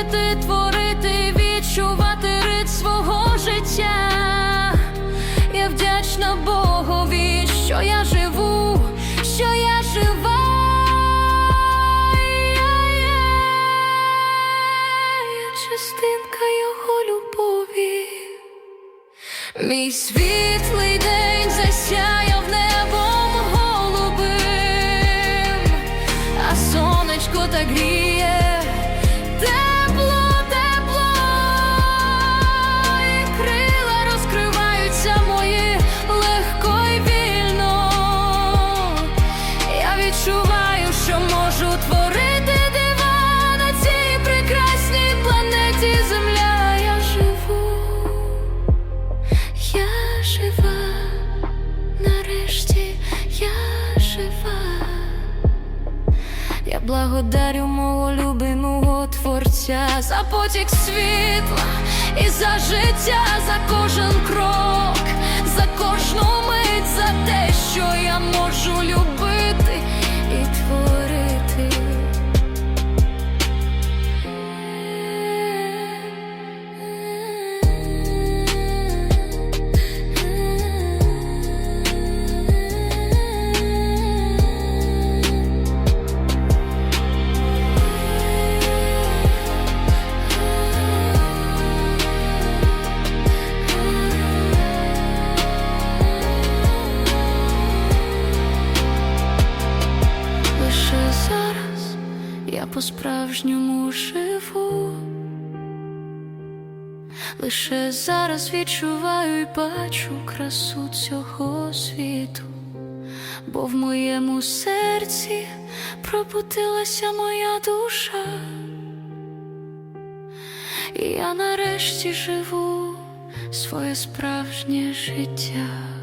жити, творити, відчувати рит свого життя. Я вдячна Богові, що я живу, що я жива. Частинка його любові. Мій світлий день засяяв відчуваю, що можу творити дива на цій прекрасній планеті Земля. Я живу. Я жива, нарешті я жива. Я благодарю мого любимого творця за потік світла і за життя, за кожен крок, я по-справжньому живу. Лише зараз відчуваю і бачу красу цього світу, бо в моєму серці пробудилася моя душа, і я нарешті живу своє справжнє життя.